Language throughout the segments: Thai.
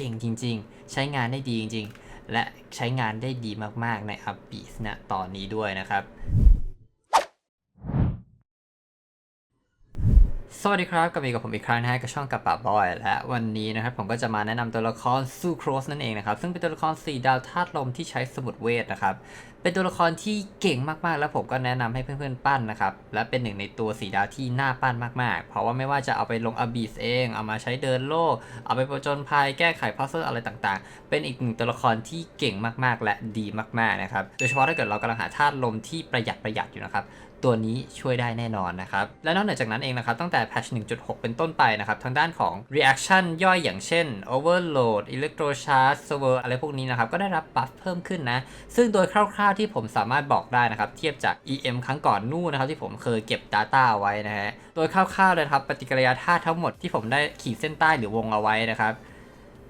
ก่งจริง ๆ ใช้งานได้ดีจริง ๆ และใช้งานได้ดีมากๆในอัปปีสนะตอนนี้ด้วยนะครับ สวัสดีครับกลับมากับผมอีกครั้งนะฮะกับช่องกับป่าบอย และวันนี้นะครับผมก็จะมาแนะนำตัวละครซูโครสนั่นเองนะครับ ซึ่งเป็นตัวละคร4ดาวธาตุลมที่ใช้สมุดเวทนะครับ เป็นตัวละครที่เก่งมากๆ แล้วผมก็แนะนำให้เพื่อนๆปั้นนะครับ และเป็นหนึ่งในตัว4ดาวที่น่าปั้นมากๆ เพราะว่าไม่ว่าจะเอาไปลงอบีสเอง เอามาใช้เดินโลก เอาไปประจนภัยแก้ไขพัซเซิลอะไรต่างๆ เป็นอีกหนึ่งตัวละครที่เก่งมากๆ และดีมากๆนะครับ โดยเฉพาะถ้าเกิดเรากำลังหาธาตุลมที่ประหยัดประหยัดอยู่นะครับ ตัวนี้ช่วยได้แน่นอนนะครับ และนอกเหนือจากนั้นเองนะครับ ตั้งแต่แพทช์1.6 เป็นต้นไปนะครับ ทางด้านของ reaction ย่อยอย่างเช่น overload electro charge server อะไรพวกนี้นะครับ ก็ได้รับบัฟเพิ่มขึ้นนะ ซึ่งโดยคร่าวๆที่ผมสามารถบอกได้นะครับ เทียบจาก EM ครั้งก่อนนู่นนะครับ ที่ผมเคยเก็บ Data ไว้นะฮะ โดยคร่าวๆเลยครับ ปฏิกิริยาธาตุทั้งหมดที่ผมได้ขีดเส้นใต้หรือวงเอาไว้นะครับ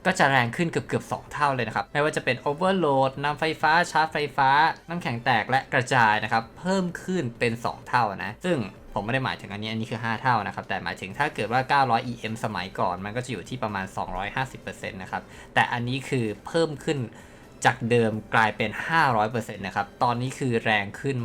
ก็จะแรงขึ้นเกือบเกือบสเท่าเลยนะครับ ไม่ว่าจะเป็นโอเวอร์โหลดนำไฟฟ้าชาร์จไฟฟ้า น้ำแข็งแตกและกระจายนะครับ เพิ่มขึ้นเป็น 2 เท่านะ ซึ่งผมไม่ได้หมายถึงอันนี้อันนี้คือ 5 เท่านะครับ แต่หมายถึงถ้าเกิดว่า 900 EM สมัยก่อน มันก็จะอยู่ที่ประมาณ 250%นะครับ แต่อันนี้คือเพิ่มขึ้น จากเดิมกลายเป็น 500%นะครับ ตอนนี้คือแรงขึ้น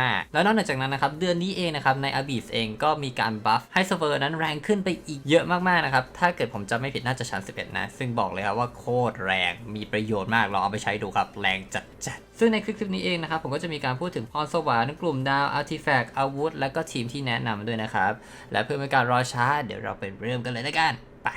มาก ๆ แล้วนอกจากนั้นนะครับ เดือนนี้เองนะครับ ใน a b y s เองก็มีการบัฟให้เซิร์ฟเวอร์นั้นแรงขึ้นไปอีกเยอะมาก ๆ นะครับ ถ้าเกิดผมจำไม่ผิดน่าจะชั้น 11 นะ ซึ่งบอกเลยครับว่าโคตรแรง มีประโยชน์มาก ลองเอาไปใช้ดูครับ แรงจัดๆซึ่งในคลิปนี้เองนะครับ ผมก็จะมีการพูดถึงพรสวรรค์กลุ่มดาวอาร์ติแฟกต์อาวุธ และก็ทีมที่แนะนำด้วยนะครับ และเพื่อไม่การรอช้า เดี๋ยวเราไปเริ่มกันเลยแล้วกัน ไป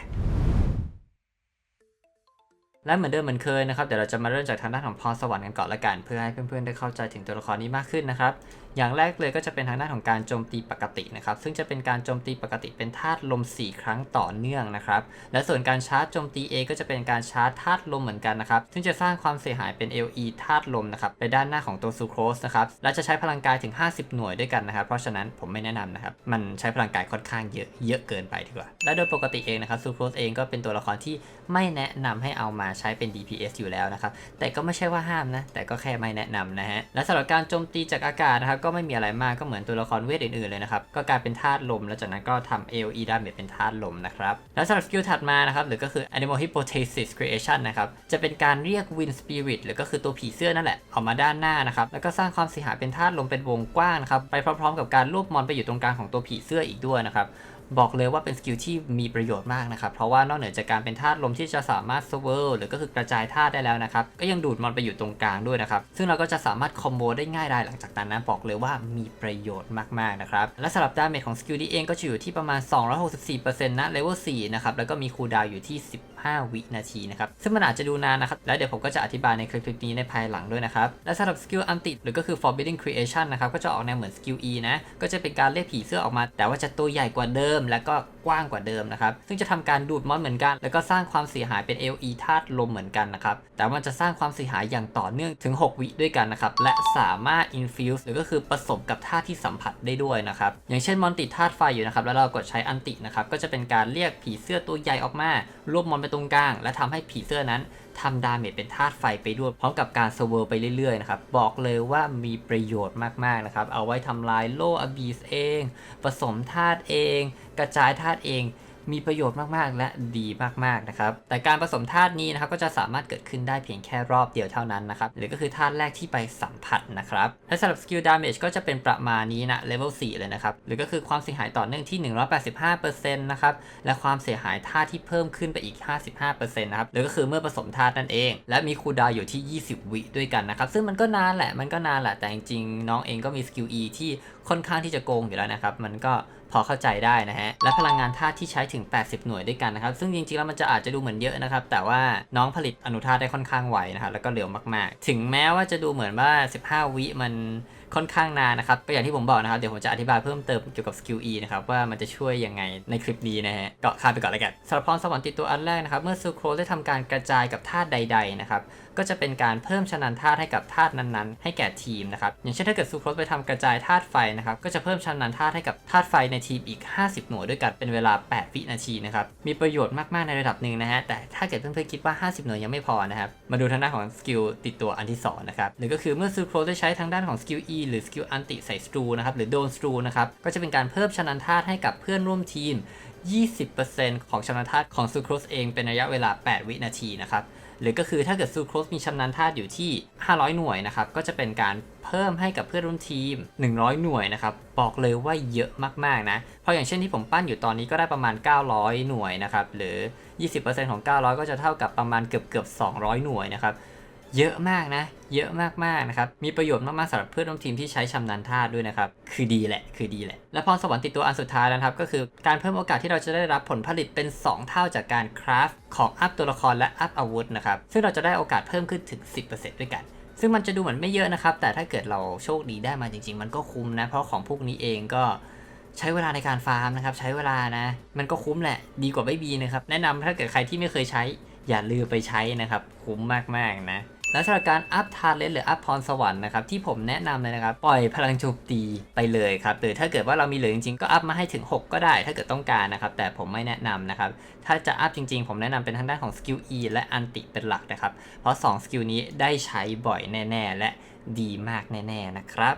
และเหมือนเดิมเหมือนเคยนะครับเดี๋ยวเราจะมาเริ่มจากทางด้านของพรสวรรค์กันก่อนละกัน เพื่อให้เพื่อนๆได้เข้าใจถึงตัวละครนี้มากขึ้นนะครับ อย่างแรกเลยก็จะเป็นทางด้านของการโจมตีปกตินะครับ ซึ่งจะเป็นการโจมตีปกติเป็นธาตุลม 4 ครั้งต่อเนื่องนะครับ และส่วนการชาร์จโจมตี A ก็จะเป็นการชาร์จธาตุลมเหมือนกันนะครับ ซึ่งจะสร้างความเสียหายเป็น LE ธาตุลมนะครับไปด้านหน้าของตัวซูโครสนะครับ และจะใช้พลังกายถึง 50 หน่วยด้วยกันนะครับ เพราะฉะนั้นผมไม่แนะนำนะครับ มันใช้พลังกายค่อนข้างเยอะ เยอะเกินไปดีกว่า และโดยปกติเองนะครับซูโครสเองก็เป็นตัวละครที่ไม่แนะนำให้เอามาใช้เป็น DPS อยู่แล้วนะครับ แต่ก็ไม่ใช่ว่าห้ามนะ แต่ก็แค่ไม่แนะนำนะฮะ และสำหรับการโจมตีจากอากาศนะครับก็ไม่มีอะไรมากก็เหมือนตัวละครเวทอื่นๆเลยนะครับ ก็กลายเป็นธาตุลม แล้วจากนั้นก็ทำ AOE ดาเมจเป็นธาตุลมนะครับ แล้วสำหรับสกิลถัดมานะครับหรือก็คือ Animal Hypothesis Creation นะครับ จะเป็นการเรียก Wind Spirit หรือก็คือตัวผีเสื้อนั่นแหละออกมาด้านหน้านะครับแล้วก็สร้างความเสียหายเป็นธาตุลมเป็นวงกว้างนะครับไปพร้อมๆ กับการรวบมอนไปอยู่ตรงกลางของตัวผีเสื้ออีกด้วยนะครับ บอกเลยว่าเป็นสกิลที่มีประโยชน์มากนะครับ เพราะว่านอกเหนือจากการเป็นธาตุลมที่จะสามารถสเวิร์หรือก็คือกระจายธาตุได้แล้วนะครับ ก็ยังดูดมันไปอยู่ตรงกลางด้วยนะครับ ซึ่งเราก็จะสามารถคอมโบได้ง่ายได้หลังจากนั้นนะบอกเลยว่ามีประโยชน์มากๆนะครับ และสำหรับดาเมจของสกิลนี้เองก็จะอยู่ที่ประมาณ 264%นะเลเวล4นะครับ แล้วก็มีคูลดาวอยู่ที่10 5 วินาทีนะครับ ซึ่งมันอาจจะดูนานนะครับ แล้วเดี๋ยวผมก็จะอธิบายในคลิปนี้ในภายหลังด้วยนะครับ และสำหรับสกิลอันติหรือก็คือ forbidden creation นะครับ ก็จะออกแนวเหมือนสกิล E นะ ก็จะเป็นการเรียกผีเสื้อออกมา แต่ว่าจะตัวใหญ่กว่าเดิม แล้วก็กว้างกว่าเดิมนะครับ ซึ่งจะทำการดูดมอนเหมือนกัน แล้วก็สร้างความเสียหายเป็น LE ธาตุลมเหมือนกันนะครับ แต่มันจะสร้างความเสียหายอย่างต่อเนื่องถึง 6 วิด้วยกันนะครับ และสามารถ infuse หรือก็คือผสมกับธาตุที่สัมผัสได้ด้วยนะครับ อย่างเช่นมอนติดธาตุไฟอยู่นะครับ แล้วเรากดใช้อันตินะครับ ก็จะเป็นการเรียกผีเสื้อตัวใหญ่ออกมารวบมอนไปตรงกลาง และทำให้ผีเสื้อนั้นทำดาเมจเป็นธาตุไฟไปด้วยพร้อมกับการเซเวอร์ไปเรื่อยๆนะครับ บอกเลยว่ามีประโยชน์มากๆนะครับ เอาไว้ทำลายโลอบีสเอง ผสมธาตุเอง กระจายธาตุเอง มีประโยชน์มากๆ และดีมากๆนะครับแต่การผสมธาตุนี้นะครับก็จะสามารถเกิดขึ้นได้เพียงแค่รอบเดียวเท่านั้นนะครับหรือก็คือธาตุแรกที่ไปสัมผัสนะครับและสำหรับสกิลดาเมจก็จะเป็นประมาณนี้นะเลเวล4เลยนะครับหรือก็คือความเสียหายต่อเนื่องที่ 185%นะครับและความเสียหายธาตุที่เพิ่มขึ้นไปอีก 55%นะครับหรือก็คือเมื่อผสมธาตุนั่นเอง และมีคูลดาวอยู่ที่ 20 วิด้วยกันนะครับซึ่งมันก็นานแหละมันก็นานแหละแต่จริงๆน้องเองก็มีสกิล E ที่ ค่อนข้างที่จะโกงอยู่แล้วนะครับ มันก็พอเข้าใจได้นะฮะ และพลังงานธาตุที่ใช้ถึง 80 หน่วยด้วยกันนะครับ ซึ่งจริงๆแล้วมันจะอาจจะดูเหมือนเยอะนะครับ แต่ว่าน้องผลิตอนุธาตุได้ค่อนข้างไวนะครับ แล้วก็เร็วมากๆ ถึงแม้ว่าจะดูเหมือนว่า 15 วิมันค่อนข้างนานนะครับก็อย่างที่ผมบอกนะครับ เดี๋ยวผมจะอธิบายเพิ่มเติมเกี่ยวกับสกิล E นะครับ ว่ามันจะช่วยยังไงในคลิปนี้นะฮะก็ข้ามไปก่อนเลยกันสำหรับพรสวรรค์ติดตัวอันแรกนะครับ เมื่อซูโครได้ทำการกระจายกับธาตุใด ๆ นะครับ ก็จะเป็นการเพิ่มชนันธาตุให้กับธาตุนั้นๆ ให้แก่ทีมนะครับอย่างเช่นถ้าเกิดซูโครสไปทำกระจายธาตุไฟนะครับก็จะเพิ่มชนันธาตุให้กับธาตุไฟในทีมอีก 50 หน่วยด้วยกันเป็นเวลา 8 วินาทีนะครับมีประโยชน์มากๆในระดับหนึ่งนะฮะแต่ถ้าเกิดเพื่อนๆคิดว่า 50 หน่วยยังไม่พอนะครับมาดูทางด้านของสกิลติดตัวอันที่สองนะครับหรือก็คือเมื่อซูโครสได้ใช้ทางด้านของสกิล E หรือสกิลอันติใส่สตรูนะครับหรือโดนสตรูนะครับก็จะเป็นการเพิ่มชนันธาตุให้กับเพื่อนร่วมทีม 20%ของชนาญธาตุของซูโครสเองเป็นระยะเวลา 8 วินาทีนะครับ หรือก็คือถ้าเกิดซูโครสมีชำนาญธาตุอยู่ที่ 500 หน่วยนะครับก็จะเป็นการเพิ่มให้กับเพื่อนร่วมทีม 100 หน่วยนะครับบอกเลยว่าเยอะมากๆนะเพราะอย่างเช่นที่ผมปั้นอยู่ตอนนี้ก็ได้ประมาณ 900 หน่วยนะครับหรือ 20%ของ 900 ก็จะเท่ากับประมาณเกือบเกือบ200 หน่วยนะครับ เยอะมากนะ เยอะมากๆนะครับ มีประโยชน์มากๆสำหรับเพื่อนร่วมทีมที่ใช้ชำนาญธาด้วยนะครับ คือดีแหละ คือดีแหละ และพรสวรรค์ติดตัวอันสุดท้ายนะครับ ก็คือการเพิ่มโอกาสที่เราจะได้รับผลผลิตเป็น 2 เท่าจากการคราฟของอัพตัวละครและอัพอาวุธนะครับ ซึ่งเราจะได้โอกาสเพิ่มขึ้นถึง 10%ด้วยกันซึ่งมันจะดูเหมือนไม่เยอะนะครับ แต่ถ้าเกิดเราโชคดีได้มาจริง ๆ มันก็คุ้มนะ เพราะของพวกนี้เองก็ใช้เวลาในการฟาร์มนะครับ ใช้เวลานะ มันก็คุ้มแหละ ดีกว่าไม่มีนะครับ แนะนำถ้าเกิดใครที่ไม่เคยใช้ อย่าลืมไปใช้นะครับ คุ้มมากๆนะ และสำหรับการอัพทาเลตหรืออัพพรสวรรค์นะครับที่ผมแนะนำเลยนะครับปล่อยพลังโจมตีไปเลยครับหรือถ้าเกิดว่าเรามีเหลือจริงๆก็อัพมาให้ถึง 6 ก็ได้ ถ้าเกิดต้องการนะครับแต่ผมไม่แนะนำนะครับถ้าจะอัพจริงๆ ผมแนะนำเป็นทางด้านของสกิล E และอันติเป็นหลักนะครับเพราะ2สกิลนี้ได้ใช้บ่อยแน่ ๆ และดีมากแน่ ๆ นะครับ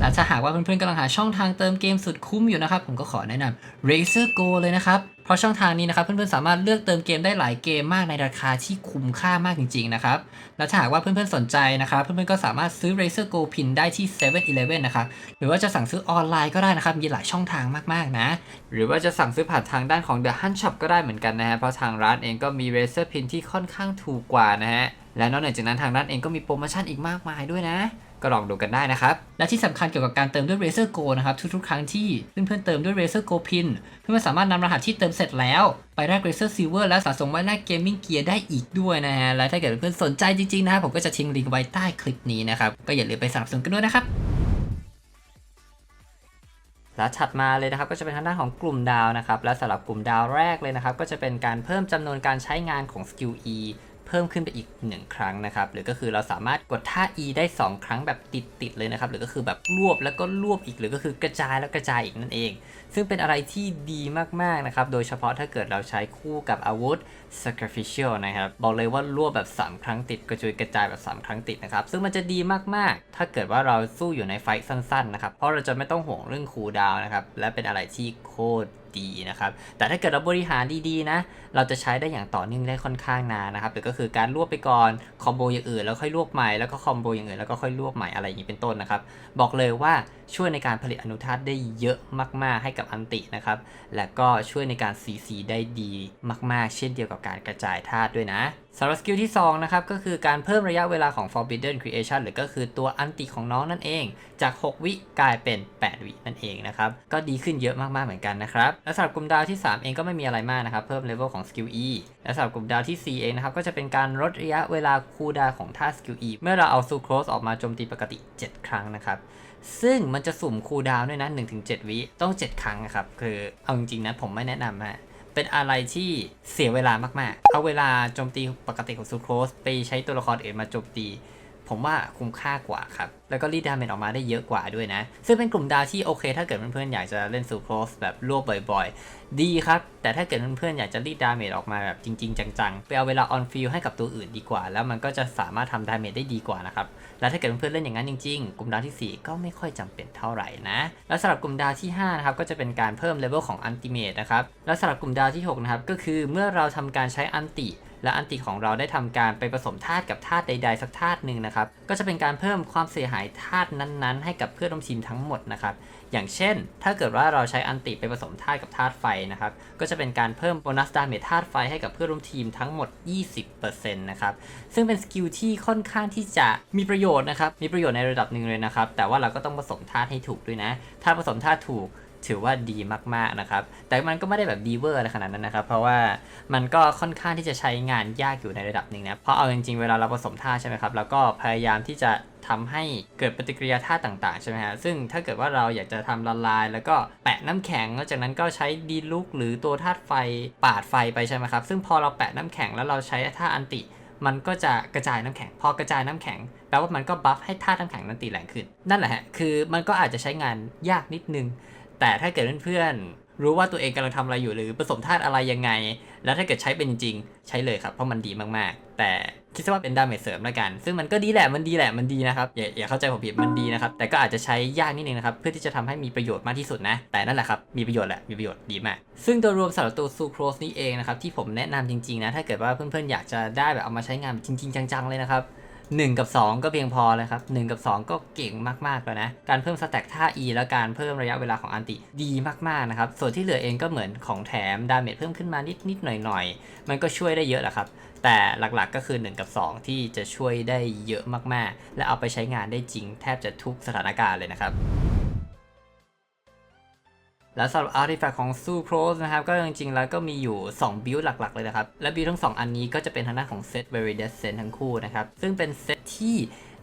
และถ้าหากว่าเพื่อนๆกำลังหาช่องทางเติมเกมสุดคุ้มอยู่นะครับ ผมก็ขอแนะนำ Razer Go เลยนะครับ เพราะช่องทางนี้นะครับเพื่อนๆสามารถเลือกเติมเกมได้หลายเกมมากในราคาที่คุ้มค่ามากจริงๆนะครับ และถ้าหากว่าเพื่อนๆสนใจนะครับเพื่อนๆก็สามารถซื้อ Razer Go Pin ได้ที่7 e เ e ่ e อนะครับ หรือว่าจะสั่งซื้อออนไลน์ก็ได้นะครับ มีหลายช่องทางมากๆนะ หรือว่าจะสั่งซื้อผ่านทางด้านของ The Hunt Shop ก็ได้เหมือนกันนะฮะ เพราะทางร้านเองก็มี Razer Pin ที่ค่อนข้างถูกกว่านะฮะ และนอกจากนั้นทางร้านเองก็มีโปรโมชั่นอีกมากมายด้วยนะ ก็ลองดูกันได้นะครับ และที่สำคัญเกี่ยวกับการเติมด้วย Razer Go นะครับ ทุกๆ ครั้งที่เพื่อนๆเติมด้วย Razer Go Pin เพื่อนๆสามารถนำรหัสที่เติมเสร็จแล้ว ไปแลก Razer Silver และสะสมไว้แลก Gaming Gear ได้อีกด้วยนะฮะ และถ้าเกิดเพื่อนๆสนใจจริงๆนะครับผมก็จะทิ้งลิงก์ไว้ใต้คลิปนี้นะครับก็อย่าลืมไปสนับสนุนกันด้วยนะครับและถัดมาเลยนะครับก็จะเป็นทางด้านของกลุ่มดาวนะครับและสำหรับกลุ่มดาวแรกเลยนะครับก็จะเป็นการเพิ่มจำนวนการใช้งานของสกิล E เพิ่มขึ้นไปอีก 1 ครั้งนะครับ หรือก็คือเราสามารถกดท่า E ได้ 2 ครั้งแบบติดๆเลยนะครับ หรือก็คือแบบรวบแล้วก็รวบอีก หรือก็คือกระจายแล้วกระจายอีกนั่นเอง ซึ่งเป็นอะไรที่ดีมากๆนะครับ โดยเฉพาะถ้าเกิดเราใช้คู่กับอาวุธ sacrificial นะครับ บอกเลยว่ารวบแบบ 3 ครั้งติดกระจุยกระจายแบบ 3 ครั้งติดนะครับ ซึ่งมันจะดีมากๆ ถ้าเกิดว่าเราสู้อยู่ในไฟท์สั้นๆนะครับ เพราะเราจะไม่ต้องห่วงเรื่องคูลดาวนะครับ และเป็นอะไรที่โคตร ดีนะครับ แต่ถ้าเกิดเราบริหารดีๆนะ เราจะใช้ได้อย่างต่อเนื่องได้ค่อนข้างนานนะครับแต่ก็คือการรวบไปก่อนคอมโบอย่างอื่นแล้วค่อยรวบใหม่ แล้วก็คอมโบอย่างอื่นแล้วก็ค่อยรวบใหม่อะไรอย่างนี้เป็นต้นนะครับ บอกเลยว่าช่วยในการผลิตอนุธาตุได้เยอะมาก ๆ ให้กับอันตินะครับ และก็ช่วยในการ CC ได้ดีมาก ๆ เช่นเดียวกับการกระจายธาตุด้วยนะสำหรับสกิลที่ 2 นะครับ ก็คือการเพิ่มระยะเวลาของ Forbidden Creation หรือก็คือตัวอันติของน้องนั่นเอง จาก 6 วิกลายเป็น 8 วินั่นเองนะครับ ก็ดีขึ้นเยอะมาก ๆ เหมือนกันนะครับ และสำหรับกลุ่มดาวที่ 3 เองก็ไม่มีอะไรมากนะครับ เพิ่มเลเวลของสกิล E และสำหรับกลุ่มดาวที่ 4 เองนะครับ ก็จะเป็นการลดระยะเวลาคูดาวของท่าสกิล E เมื่อเราเอาซูโครสออกมาโจมตีปกติ 7 ครั้งนะครับซึ่งมันจะสุ่มคูดาวด้วยนะ 1-7 วิต้อง 7 ครั้งนะครับคือเอาจริงๆนะผมไม่แนะนำฮะ เป็นอะไรที่เสียเวลามากๆ เอาเวลาโจมตีปกติของซูโครสไปใช้ตัวละครอื่นมาโจมตี ผมว่าคุ้มค่ากว่าครับ แล้วก็รีดดาเมจออกมาได้เยอะกว่าด้วยนะ ซึ่งเป็นกลุ่มดาวที่โอเค ถ้าเกิดเพื่อนๆอยากจะเล่นซูโครสแบบรวบบ่อยๆ ดีครับ แต่ถ้าเกิดเพื่อนๆอยากจะรีดดาเมจออกมาแบบจริง ๆ จังๆ ไปเอาเวลาออนฟิลให้กับตัวอื่นดีกว่า แล้วมันก็จะสามารถทำดาเมจได้ดีกว่านะครับ แล้วถ้าเกิดเพื่อนๆเล่นอย่างนั้นจริง ๆ กลุ่มดาวที่ 4 ก็ไม่ค่อยจำเป็นเท่าไหร่นะ แล้วสำหรับกลุ่มดาวที่5นะครับก็จะเป็นการเพิ่มเลเวลของอันติเมตนะครับ แล้วสำหรับกลุ่มดาวที่6นะครับก็คือเมื่อเราทำการใช้อันติ และอันติของเราได้ทำการไปผสมธาตุกับธาตุใด ๆ สักธาตุหนึ่งนะครับ ก็จะเป็นการเพิ่มความเสียหายธาตุนั้นๆ ให้กับเพื่อนร่วมทีมทั้งหมดนะครับ อย่างเช่น ถ้าเกิดว่าเราใช้อันติไปผสมธาตุกับธาตุไฟนะครับ ก็จะเป็นการเพิ่มโบนัสดาเมจธาตุไฟให้กับเพื่อนร่วมทีมทั้งหมด 20%นะครับ ซึ่งเป็นสกิลที่ค่อนข้างที่จะมีประโยชน์นะครับ มีประโยชน์ในระดับหนึ่งเลยนะครับ แต่ว่าเราก็ต้องผสมธาตุให้ถูกด้วยนะ ถ้าผสมธาตุถูก ถือว่าดีมากๆนะครับ แต่มันก็ไม่ได้แบบดีเวอร์อะไรขนาดนั้นนะครับ เพราะว่ามันก็ค่อนข้างที่จะใช้งานยากอยู่ในระดับหนึ่งนะ เพราะเอาจริงๆ เวลาเราผสมธาใช่ไหมครับ แล้วก็พยายามที่จะทำให้เกิดปฏิกิริยาธาต่างๆใช่ไหมฮะ ซึ่งถ้าเกิดว่าเราอยากจะทำละลาย แล้วก็แปะน้ำแข็ง แล้วจากนั้นก็ใช้ดีลุกหรือตัวธาตุไฟปาดไฟไปใช่ไหมครับ ซึ่งพอเราแปะน้ำแข็งแล้วเราใช้ธาอันติ มันก็จะกระจายน้ำแข็ง พอกระจายน้ำแข็งแปลว่ามันก็บัฟให้ธาตุน้ำแข็งนั้นตีแรงขึ้น นั่นแหละฮะ คือมันก็อาจจะใช้งานยากนิดนึง แต่ถ้าเกิดเพื่อนๆรู้ว่าตัวเองกำลังทำอะไรอยู่หรือผสมธาตุอะไรยังไง แล้วถ้าเกิดใช้เป็นจริงๆ ใช้เลยครับ เพราะมันดีมากๆ แต่คิดซะว่าเป็นดาเมจเสริมแล้วกัน ซึ่งมันก็ดีแหละมันดีแหละมันดีนะครับอย่าอย่าเข้าใจผมผิดมันดีนะครับแต่ก็อาจจะใช้ยากนิดนึงนะครับเพื่อที่จะทำให้มีประโยชน์มากที่สุดนะ แต่นั่นแหละครับมีประโยชน์แหละมีประโยชน์ดีมาก ซึ่งโดยรวมสำหรับตัวซูโครสนี่เองนะครับที่ผมแนะนำจริงๆนะถ้าเกิดว่าเพื่อนๆอยากจะได้แบบเอามาใช้งานจริงๆ จังๆเลยนะครับ 1 กับ 2 ก็เพียงพอเลยครับ 1 กับ 2 ก็เก่งมากๆแล้วนะ การเพิ่มสแต็กท่า E และการเพิ่มระยะเวลาของอันติดีมากๆนะครับ ส่วนที่เหลือเองก็เหมือนของแถมดาเมจเพิ่มขึ้นมานิดๆหน่อยๆ มันก็ช่วยได้เยอะแหละครับ แต่หลักๆก็คือ 1 กับ 2 ที่จะช่วยได้เยอะมากๆ และเอาไปใช้งานได้จริงแทบจะทุกสถานการณ์เลยนะครับ แล้วสำหรับอาร์ติแฟกต์ของซูโครสนะครับ ก็จริงๆ แล้วก็มีอยู่ 2 บิลหลักๆ เลยนะครับ และบิลทั้ง 2 อันนี้ก็จะเป็นทางด้านของเซตเวอร์เดสเซนทั้งคู่นะครับ ซึ่งเป็นเซตที่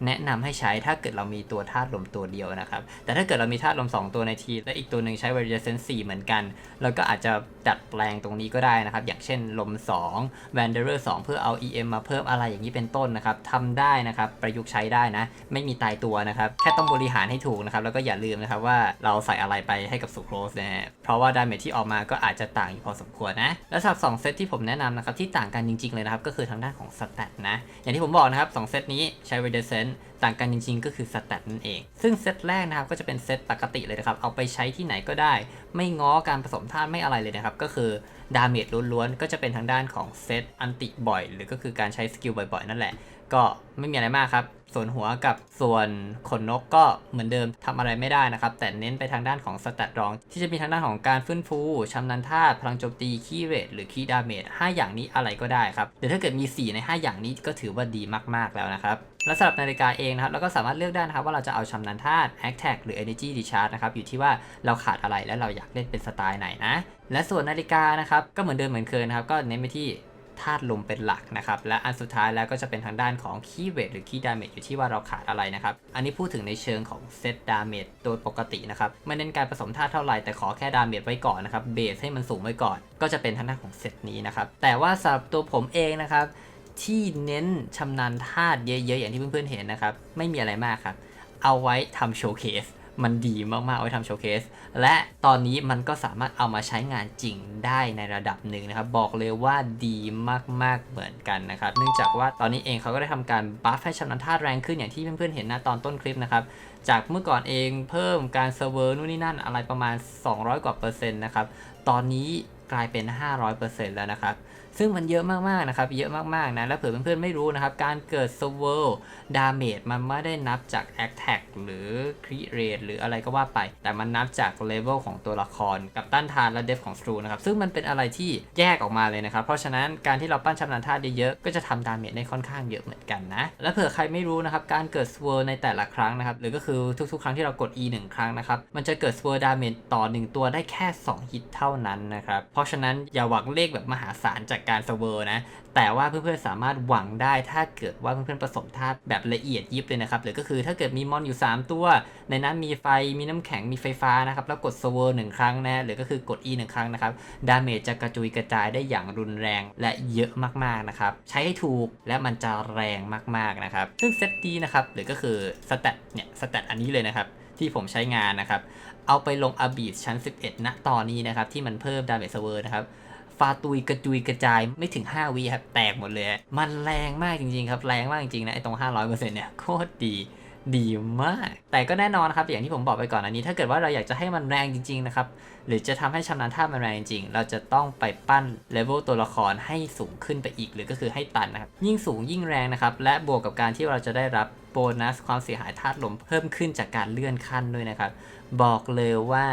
แนะนำให้ใช้ถ้าเกิดเรามีตัวธาตุลมตัวเดียวนะครับ แต่ถ้าเกิดเรามีธาตุลม 2 ตัวในที และอีกตัวหนึ่งใช้ Very d e s c e n 4 เหมือนกัน เราก็อาจจะดัดแปลงตรงนี้ก็ได้นะครับ อย่างเช่นลม2 Wanderer 2 เพื่อเอา EM มาเพิ่มอะไรอย่างนี้เป็นต้นนะครับทำได้นะครับ ประยุกต์ใช้ได้นะ ไม่มีตายตัวนะครับ แค่ต้องบริหารให้ถูกนะครับ แล้วก็อย่าลืมนะครับว่าเราใส่อะไรไปให้กับสุโครสนะฮะ เพราะว่าดาเมจที่ออกมาก็อาจจะต่างอยู่พอสมควรนะ และสำหรับ2เซตที่ผมแนะนำนะครับที่ต่างกันจริงๆเลยนะครับก็คือทางด้านของสแตทนะ อย่างที่ผมบอกนะครับ2เซตนี้ใช้ r นต่างกันจริงๆ ก็คือสแตทนั่นเอง ซึ่งเซตแรกนะครับก็จะเป็นเซตปกติเลยนะครับ เอาไปใช้ที่ไหนก็ได้ ไม่ง้อการผสมธาตุไม่อะไรเลยนะครับ ก็คือดาเมจล้วนๆ ก็จะเป็นทางด้านของเซตอันติบ่อย หรือก็คือการใช้สกิลบ่อยๆ นั่นแหละ ก็ไม่มีอะไรมากครับ ส่วนหัวกับส่วนขนนกก็เหมือนเดิมทำอะไรไม่ได้นะครับ แต่เน้นไปทางด้านของสแตทรอง ที่จะมีทางด้านของการฟื้นฟูชำนาญธาตุพลังโจมตีคีเรทหรือคีดาเมจ5อย่างนี้อะไรก็ได้ครับเดี๋ยวถ้าเกิดมี 4 ใน 5 อย่างนี้ก็ถือว่าดีมากๆแล้วนะครับและสำหรับนาฬิกาเองนะครับเราก็สามารถเลือกได้นะครับว่าเราจะเอาชำนาญธาตุ a c t a g หรือ Energy Recharge นะครับอยู่ที่ว่าเราขาดอะไรและเราอยากเล่นเป็นสไตล์ไหนนะและส่วนนาฬิกานะครับก็เหมือนเดิมเหมือนเคยนะครับก็เน้นไปที่ ธาตุลมเป็นหลักนะครับและอันสุดท้ายแล้วก็จะเป็นทางด้านของคีย์เวทหรือคีย์ดาเมจอยู่ที่ว่าเราขาดอะไรนะครับอันนี้พูดถึงในเชิงของเซตดาเมจโดยปกตินะครับไม่เน้นการผสมธาตุเท่าไหร่แต่ขอแค่ดาเมจไว้ก่อนนะครับเบสให้มันสูงไว้ก่อน ก็จะเป็นทางด้านของเซตนี้นะครับแต่ว่าสำหรับตัวผมเองนะครับที่เน้นชำนาญธาตุเยอะๆอย่างที่เพื่อนๆเห็นนะครับไม่มีอะไรมากครับเอาไว้ทำโชว์เคส มันดีมากๆเอาไว้ทำโชว์เคส และตอนนี้มันก็สามารถเอามาใช้งานจริงได้ในระดับหนึ่งนะครับ บอกเลยว่าดีมากๆเหมือนกันนะครับ เนื่องจากว่าตอนนี้เองเขาก็ได้ทำการบัฟให้ชำนาญธาตุแรงขึ้นอย่างที่เพื่อนๆเห็นนะตอนต้นคลิปนะครับ จากเมื่อก่อนเองเพิ่มการเซิร์ฟเวอร์นู่นนี่นั่นอะไรประมาณ 200 กว่าเปอร์เซ็นต์นะครับ ตอนนี้กลายเป็น 500%แล้วนะครับ ซึ่งมันเยอะมากๆนะครับเยอะมากๆนะแล้วเผื่อเพื่อนๆไม่รู้นะครับ การเกิด s w i r l damage มันไม่ได้นับจาก attack หรือ crit rate หรืออะไรก็ว่าไป แต่มันนับจาก level ของตัวละคร กับต้านทานและ depth ของ stru นะครับซึ่งมันเป็นอะไรที่แยกออกมาเลยนะครับ เพราะฉะนั้นการที่เราปั้นชำนาญธาตุเยอะๆก็จะทำ damage ได้ค่อนข้างเยอะเหมือนกันนะและเผื่อใครไม่รู้นะครับการเกิด s w i r l ในแต่ละครั้งนะครับหรือก็คือทุกๆ ครั้งที่เรากด e 1ครั้งนะครับมันจะเกิด s w i r l damage ต่อ 1 ตัวได้แค่2ฮิตเท่านั้นนะครับเพราะฉะนั้นอย่าหวังเลขแบบมหาศาลจากการ s w i r l นะ แต่ว่าเพื่อนๆสามารถหวังได้ถ้าเกิดว่าเพื่อนๆผสมธาตุแบบละเอียดยิบเลยนะครับ หรือก็คือถ้าเกิดมีมอนอยู่ 3 ตัว ในนั้นมีไฟ มีน้ำแข็ง มีไฟฟ้านะครับ แล้วกด s w i r l หนึ่งครั้งนะ หรือก็คือกด e หนึ่งครั้งนะครับ ดาเมจจะกระจุยกระจายได้อย่างรุนแรงและเยอะมากๆนะครับ ใช้ให้ถูกและมันจะแรงมากๆนะครับ ซึ่งเซตนี้นะครับ หรือก็คือสแตทเนี่ยสแตทอันนี้เลยนะครับที่ผมใช้งานนะครับ เอาไปลงอาบีดชั้น 11 ณ ตอนนี้นะครับ ที่มันเพิ่มดาเมจเซเวอร์นะครับ ฟาตุยกระจุยกระจายไม่ถึง 5วิครับแตกหมดเลย มันแรงมากจริงๆครับ แรงมากจริงๆนะไอตรง 500%เนี่ยโคตรดีดีมาก แต่ก็แน่นอนครับอย่างที่ผมบอกไปก่อนอันนี้ ถ้าเกิดว่าเราอยากจะให้มันแรงจริงๆนะครับหรือจะทำให้ชำนาญท่ามันแรงจริงๆเราจะต้องไปปั้นเลเวลตัวละครให้สูงขึ้นไปอีก หรือก็คือให้ตันนะครับยิ่งสูงยิ่งแรงนะครับและบวกกับการที่เราจะได้รับโบนัสความเสียหายธาตุลมเพิ่มขึ้นจากการเลื่อนขั้นด้วยนะครับบอกเลยว่า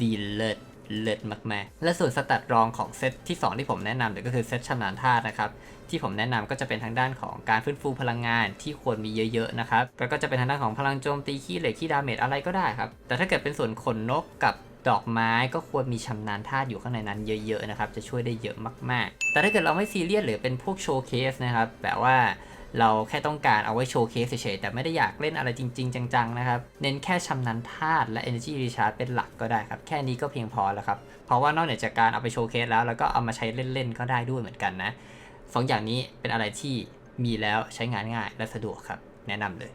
ดีเลิศ เลิศมากๆ และส่วนสแตทรองของเซตที่ 2 ที่ผมแนะนำหรือก็คือเซตชำนาญธาตุนะครับที่ผมแนะนำก็จะเป็นทางด้านของการฟื้นฟูพลังงานที่ควรมีเยอะๆนะครับแล้วก็จะเป็นทางด้านของพลังโจมตีขี้เหล็กขี้ดาเมจอะไรก็ได้ครับแต่ถ้าเกิดเป็นส่วนขนนกกับดอกไม้ก็ควรมีชำนาญธาตุอยู่ข้างในนั้นเยอะๆนะครับจะช่วยได้เยอะมากๆ แต่ถ้าเกิดเราไม่ซีเรียสหรือเป็นพวกโชว์เคสนะครับแบบว่า เราแค่ต้องการเอาไว้โชว์เคสเฉยๆ แต่ไม่ได้อยากเล่นอะไรจริง ๆ จังๆ นะครับ เน้นแค่ชำนาญธาตุและ Energy Recharge เป็นหลักก็ได้ครับ แค่นี้ก็เพียงพอแล้วครับ เพราะว่านอกเหนือจากการเอาไปโชว์เคสแล้วแล้วก็เอามาใช้เล่นๆ ก็ได้ด้วยเหมือนกันนะสองอย่างนี้เป็นอะไรที่มีแล้วใช้งานง่ายและสะดวกครับ แนะนำเลย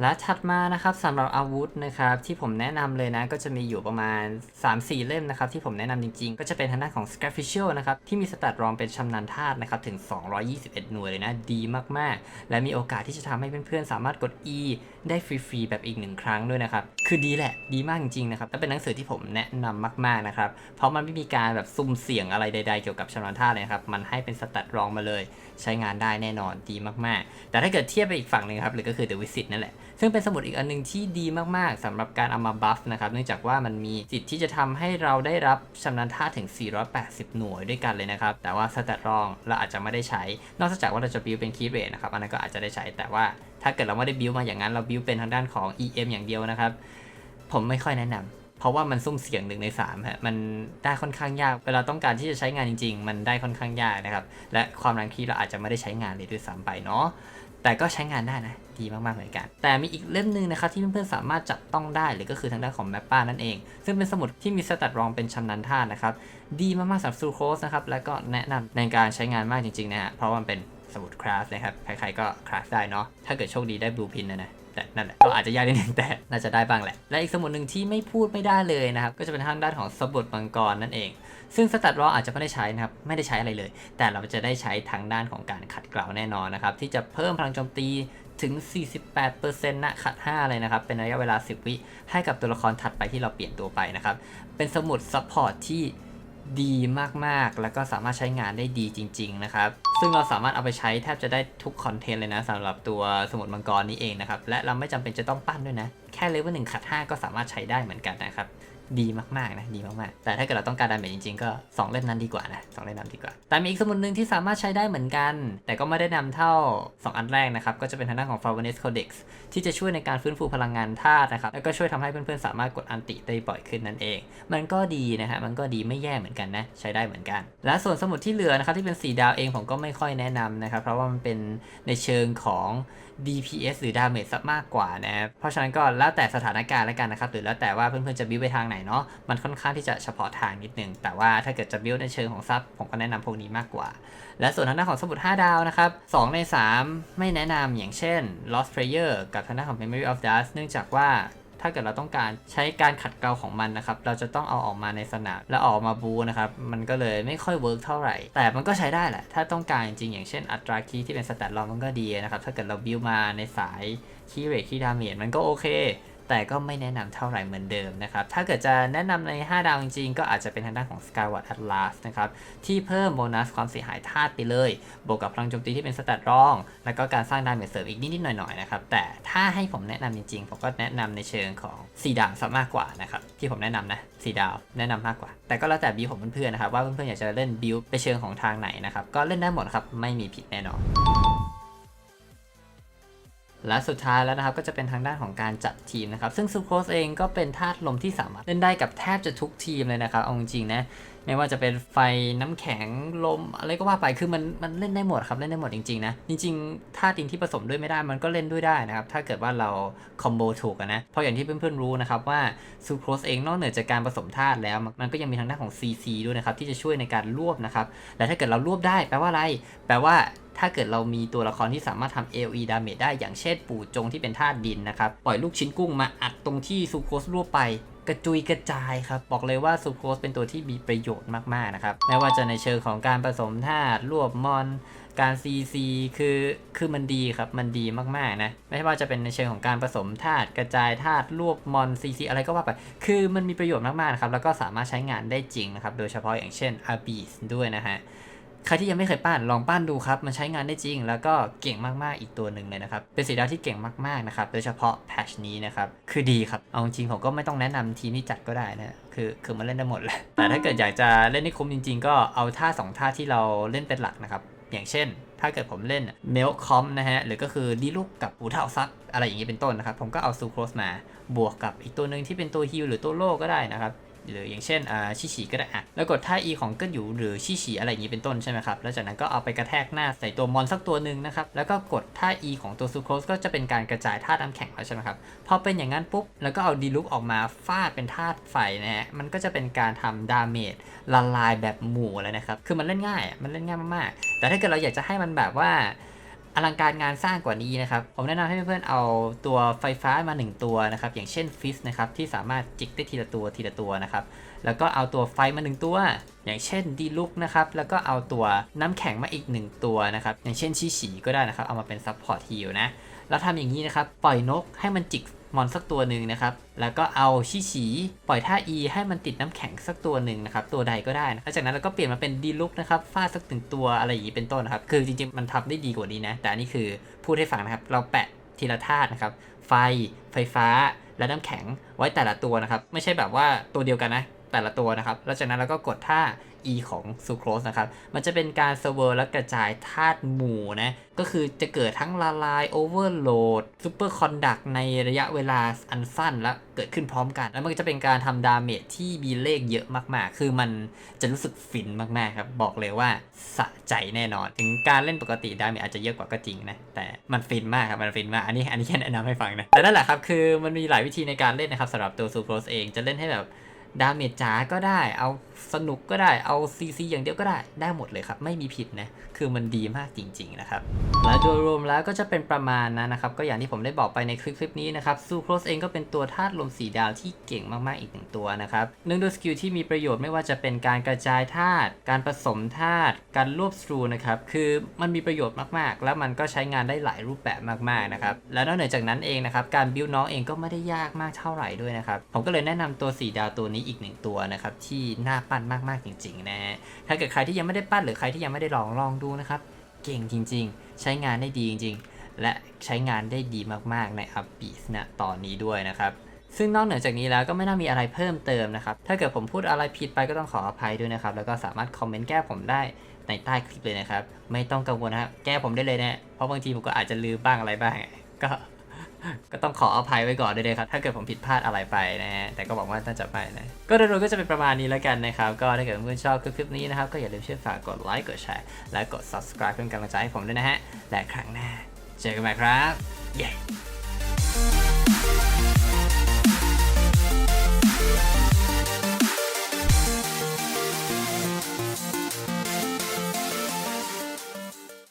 และถัดมานะครับสำหรับอาวุธนะครับที่ผมแนะนำเลยนะก็จะมีอยู่ประมาณ 3-4 เล่มนะครับที่ผมแนะนำจริงๆ ก็จะเป็นทางด้านของ s c a f i c i a l นะครับที่มีสแตทรองเป็นชำนาญธาตุนะครับถึง 221 หน่วยเลยนะดีมากๆ และมีโอกาสที่จะทำให้เพื่อนๆ สามารถกด E ได้ฟรีๆแบบอีกหนึ่งครั้งด้วยนะครับ คือดีแหละ ดีมากจริงๆนะครับ และเป็นหนังสือที่ผมแนะนำมากๆนะครับ เพราะมันไม่มีการแบบซุ่มเสี่ยงอะไรใดๆเกี่ยวกับชำนาญธาเลยครับ มันให้เป็นสแตทรองมาเลย ใช้งานได้แน่นอนดีมากๆ แต่ถ้าเกิดเทียบไปอีกฝั่งหนึ่งครับหรือก็คือ The Visit นั่นแหละ ซึ่งเป็นสมุดอีกอันหนึงที่ดีมากๆสำหรับการเอามาบัฟนะครับเนื่องจากว่ามันมีสิทธิ์ที่จะทำให้เราได้รับชำนาญท่าถึง 480 หน่วยด้วยกันเลยนะครับ แต่ว่าสแตทรองเราอาจจะไม่ได้ใช้ นอกจากว่าเราจะบิวเป็นคีย์เรทนะครับ อันนั้นก็อาจจะได้ใช้ แต่ว่า ถ้าเกิดเราไม่ได้บิวมาอย่างนั้นเราบิวเป็นทางด้านของ EM อย่างเดียวนะครับ ผมไม่ค่อยแนะนำเพราะว่ามันซุ่มเสี่ยงหนึ่งในสามฮะมันได้ค่อนข้างยาก เวลาต้องการที่จะใช้งานจริง ๆ มันได้ค่อนข้างยากนะครับ และความรังคีเราอาจจะไม่ได้ใช้งานเลยด้วยซ้ำไปเนาะแต่ก็ใช้งานได้นะ ดีมากๆเหมือนกัน แต่มีอีกเล่มหนึ่งนะครับ ที่เพื่อนๆสามารถจับต้องได้หรือก็คือทางด้านของแมปป้านั่นเอง ซึ่งเป็นสมุดที่มีสตัดรองเป็นชำนาญท่านะครับ ดีมากๆสำหรับซูโคสนะครับ และก็แนะนำในการใช้งานมากจริงๆนะฮะเพราะว่ามันเป็น สมุดคราฟนะครับ ใครๆก็คราฟได้เนาะ ถ้าเกิดโชคดีได้บลูพินนะนะแต่นั่นแหละก็อาจจะยากนิดนึงแต่น่าจะได้บ้างแหละ และอีกสมุดหนึ่งที่ไม่พูดไม่ได้เลยนะครับ ก็จะเป็นทางด้านของสมุดมังกรนั่นเอง ซึ่งสตัดรออาจจะไม่ได้ใช้นะครับ ไม่ได้ใช้อะไรเลย แต่เราจะได้ใช้ทางด้านของการขัดเกลาแน่นอนนะครับ ที่จะเพิ่มพลังโจมตีถึง 48%นะขัด 5 เลยนะครับ เป็นระยะเวลา 10 วิ ให้กับตัวละครถัดไปที่เราเปลี่ยนตัวไปนะครับ เป็นสมุดซัพพอร์ตที่ ดีมากๆ แล้วก็สามารถใช้งานได้ดีจริง ๆ นะครับ ซึ่งเราสามารถเอาไปใช้แทบจะได้ทุกคอนเทนต์เลยนะสำหรับตัวสมุดมังกรนี้เองนะครับ และเราไม่จำเป็นจะต้องปั้นด้วยนะ แค่เลเวลหนึ่งขัดห้าก็สามารถใช้ได้เหมือนกันนะครับ ดีมากๆนะดีมากๆ แต่ถ้าเกิดเราต้องการดาเมจจริงๆ ก็ 2 เล่มนั้นดีกว่านะสองเล่มนั้นดีกว่า แต่มีอีกสมุดหนึ่งที่สามารถใช้ได้เหมือนกัน แต่ก็ไม่ได้นำเท่า 2 อันแรกนะครับ ก็จะเป็นทางด้านของ f a v o n e s Codex ที่จะช่วยในการฟื้นฟูพลังงานธาตุนะครับ แล้วก็ช่วยทำให้เพื่อนๆ สามารถกดอันติได้บ่อยขึ้นนั่นเอง มันก็ดีนะฮะมันก็ดีไม่แย่เหมือนกันนะใช้ได้เหมือนกัน และส่วนสมุดที่เหลือนะครับที่เป็น 4 ดาวเองผมก็ไม่ค่อยแนะนำนะครับเพราะว่ามันเป็นในเชิงของ DPS หรือ Damage ซะมากกว่านะครับเพราะฉะนั้นก็แล้วแต่สถานการณ์แล้วกันนะครับ หรือแล้วแต่ว่าเพื่อนๆจะบิวไปทางไหนเนาะมันค่อนข้างที่จะเฉพาะทางนิดนึง แต่ว่าถ้าเกิดจะบิวในเชิงของซับผมก็แนะนำพวกนี้มากกว่า และส่วนทางด้านของสมุด5ดาวนะครับ2ใน 3 ไม่แนะนำอย่างเช่น Lost Player กับทางด้านของ Memory of Dust เนื่องจากว่า ถ้าเกิดเราต้องการใช้การขัดเกลาของมันนะครับ เราจะต้องเอาออกมาในสนามและออกมาบูนะครับ มันก็เลยไม่ค่อยเวิร์กเท่าไหร่ แต่มันก็ใช้ได้แหละ ถ้าต้องการจริงๆอย่างเช่นอัตราคีที่เป็นสแตทลองมันก็ดีนะครับ ถ้าเกิดเราบิวมาในสายคีเรทคีดาเมจมันก็โอเค แต่ก็ไม่แนะนำเท่าไหร่เหมือนเดิมนะครับ ถ้าเกิดจะแนะนำใน 5 ดาวจริงๆ ก็อาจจะเป็นทางด้านของ Skyward Atlas นะครับ ที่เพิ่มโบนัสความเสียหายธาตุไปเลย บวกกับพลังโจมตีที่เป็นสแตทรอง แล้วก็การสร้างดาเมจเสริมอีกนิดๆหน่อยๆนะครับ แต่ถ้าให้ผมแนะนำจริงๆ ผมก็แนะนำในเชิงของ 4 ดาวซะมากกว่านะครับ ที่ผมแนะนำนะ4ดาวแนะนำมากกว่า แต่ก็แล้วแต่บิวของเพื่อนๆนะครับว่าเพื่อนๆอยากจะเล่นบิวไปเชิงของทางไหนนะครับก็เล่นได้หมดครับไม่มีผิดแน่นอน และสุดท้ายแล้วนะครับก็จะเป็นทางด้านของการจัดทีมนะครับซึ่งซูโคสเองก็เป็นธาตุลมที่สามารถเล่นได้กับแทบจะทุกทีมเลยนะครับเอาจริงๆนะไม่ว่าจะเป็นไฟน้ำแข็งลมอะไรก็ว่าไปคือมันมันเล่นได้หมดครับเล่นได้หมดจริงๆนะจริงๆธาตุดินที่ผสมด้วยไม่ได้มันก็เล่นด้วยได้นะครับถ้าเกิดว่าเราคอมโบถูกนะเพราะอย่างที่เพื่อนๆรู้นะครับว่าซูโคสเองนอกเหนือจากการผสมธาตุแล้ว มันก็ยังมีทางด้านของ CC ด้วยนะครับที่จะช่วยในการรวบนะครับและถ้าเกิดเรารวบได้แปลว่าอะไร แปลว่า ถ้าเกิดเรามีตัวละครที่สามารถทำ AOE damage ได้อย่างเช่นปู่จงที่เป็นธาตุดินนะครับ ปล่อยลูกชิ้นกุ้งมาอัดตรงที่ซูโคสรวบไปกระจุยกระจายครับ บอกเลยว่าซูโคสเป็นตัวที่มีประโยชน์มากๆนะครับไม่ว่าจะในเชิงของการผสมธาตุรวบมอนการ CC คือคือมันดีครับมันดีมากๆนะไม่ว่าจะเป็นในเชิงของการผสมธาตุกระจายธาตุรวบมอน CC อะไรก็ว่าไปคือมันมีประโยชน์มากๆนะครับแล้วก็สามารถใช้งานได้จริงนะครับโดยเฉพาะอย่างเช่น a b y s ด้วยนะฮะ ใครที่ยังไม่เคยปั้นลองปั้นดูครับ มันใช้งานได้จริง แล้วก็เก่งมากๆอีกตัวหนึ่งเลยนะครับ เป็นสีดาวที่เก่งมากๆนะครับ โดยเฉพาะแพชนี้นะครับ คือดีครับ เอาจริงๆผมก็ไม่ต้องแนะนำทีมที่จัดก็ได้นะ คือคือมันเล่นได้หมดแหละ แต่ถ้าเกิดอยากจะเล่นให้คุ้มจริง ๆ ก็เอาท่าสองท่าที่เราเล่นเป็นหลักนะครับ อย่างเช่น ถ้าเกิดผมเล่นเมลคอมนะฮะ หรือก็คือดีลูกกับปูเท่าซักอะไรอย่างนี้เป็นต้นนะครับ ผมก็เอาซูโครสมา บวกกับอีกตัวหนึ่งที่เป็นตัวฮิลหรือตัวโลก็ได้นะครับ หรืออย่างเช่นอ่าชิฉีก็ได้อะแล้วกดท่า E ของเกิลอยู่หรือชิฉีอะไรอย่างนี้เป็นต้นใช่ไหมครับแล้วจากนั้นก็เอาไปกระแทกหน้าใส่ตัวมอนสักตัวหนึ่งนะครับแล้วก็กดท่า E ของตัวซูโคสก็จะเป็นการกระจายธาตุน้ำแข็งแล้วใช่ไหมครับพอเป็นอย่างนั้นปุ๊บแล้วก็เอาดีลุกออกมาฟาดเป็นธาตุไฟนะฮะมันก็จะเป็นการทำดาเมจละลายแบบหมู่แล้วนะครับคือมันเล่นง่ายมันเล่นง่ายมากๆแต่ถ้าเกิดเราอยากจะให้มันแบบว่า อลังการงานสร้างกว่านี้นะครับ ผมแนะนำให้เพื่อนๆเอาตัวไฟฟ้ามา 1 ตัวนะครับ อย่างเช่นฟิสนะครับที่สามารถจิกได้ทีละตัวทีละตัวนะครับ แล้วก็เอาตัวไฟมาหนึ่งตัว อย่างเช่นดีลุกนะครับ แล้วก็เอาตัวน้ำแข็งมาอีกหนึ่งตัวนะครับ อย่างเช่นชีฉีก็ได้นะครับ เอามาเป็นซัพพอร์ตฮีลนะ แล้วทำอย่างนี้นะครับ ปล่อยนกให้มันจิก มอนสักตัวหนึ่งนะครับ แล้วก็เอาชิฉีปล่อยท่า E ให้มันติดน้ำแข็งสักตัวหนึ่งนะครับ ตัวใดก็ได้นะแล้วจากนั้นเราก็เปลี่ยนมาเป็นดีลุกนะครับ ฟาดสักถึงตัวอะไรอย่างนี้เป็นต้นนะครับ คือจริงๆ มันทำได้ดีกว่านี้นะ แต่อันนี้คือพูดให้ฟังนะครับ เราแปะทีละธาตุนะครับ ไฟ ไฟฟ้า และน้ำแข็งไว้แต่ละตัวนะครับ ไม่ใช่แบบว่าตัวเดียวกันนะ แต่ละตัวนะครับ แล้วจากนั้นเราก็กดท่า E ของซูโครสนะครับ มันจะเป็นการเซอร์เวอร์และกระจายธาตุหมู่นะ ก็คือจะเกิดทั้งละลายโอเวอร์โหลดซูเปอร์คอนดักในระยะเวลาอันสั้นและเกิดขึ้นพร้อมกัน แล้วมันก็จะเป็นการทำดาเมจที่มีเลขเยอะมาก ๆ คือมันจะรู้สึกฟินมาก ๆ ครับ บอกเลยว่าสะใจแน่นอน ถึงการเล่นปกติดาเมจอาจจะเยอะกว่าก็จริงนะ แต่มันฟินมากครับ มันฟินมาก อันนี้อันนี้แค่แนะนำให้ฟังนะ แต่นั่นแหละครับ คือมันมีหลายวิธีในการเล่นนะครับสำหรับตัวซูโครสเอง จะเล่นให้แบบ ดาเมจจ๋าก็ได้ เอาสนุกก็ได้ เอาซีซีอย่างเดียวก็ได้ ได้หมดเลยครับ ไม่มีผิดนะ คือมันดีมากจริง ๆ นะครับ และโดยรวมแล้วก็จะเป็นประมาณนั้นนะครับ ก็อย่างที่ผมได้บอกไปในคลิปคลิปนี้นะครับ ซูโครสเองก็เป็นตัวธาตุลมสีดาวที่เก่งมากๆอีกหนึ่งตัวนะครับ เนื่องด้วยสกิลที่มีประโยชน์ไม่ว่าจะเป็นการกระจายธาตุ การผสมธาตุ การรวบสรูนะครับ คือมันมีประโยชน์มากๆ แล้วมันก็ใช้งานได้หลายรูปแบบมากๆ นะครับ และนอกเหนือจากนั้นเองนะครับ การบิวน้องเองก็ไม่ได้ยากมากเท่าไหร่ด้วยนะครับ ผมก็เลยแนะนำตัวสีดาวตัวนี้อีกหนึ่งตัวนะครับที่น่าปั้นมากๆจริงๆนะฮะถ้าเกิดใครที่ยังไม่ได้ปั้นหรือใครที่ยังไม่ได้ลองลองดูนะครับเก่งจริง ๆ ใช้งานได้ดีจริง ๆ และใช้งานได้ดีมากๆในอัปปีสนะตอนนี้ด้วยนะครับซึ่งนอกเหนือจากนี้แล้วก็ไม่น่ามีอะไรเพิ่มเติมนะครับ ถ้าเกิดผมพูดอะไรผิดไปก็ต้องขออภัยด้วยนะครับ แล้วก็สามารถคอมเมนต์แก้ผมได้ในใต้คลิปเลยนะครับ ไม่ต้องกังวลนะครับ แก้ผมได้เลยนะ เพราะบางทีผมก็อาจจะลืมบ้างอะไรบ้าง ก็ ก็ต้องขออภัยไว้ก่อนด้วยนะครับ ถ้าเกิดผมผิดพลาดอะไรไปนะฮะ แต่ก็บอกว่าน่าจะไม่นะ ก็โดยรวมก็จะเป็นประมาณนี้แล้วกันนะครับ ก็ถ้าเกิดเพื่อนชอบคลิปนี้นะครับ ก็อย่าลืมช่วยฝากกดไลค์ กดแชร์ และกด subscribe เพื่อเป็นกำลังใจให้ผมด้วยนะฮะ และครั้งหน้า เจอกันใหม่ครับ เย้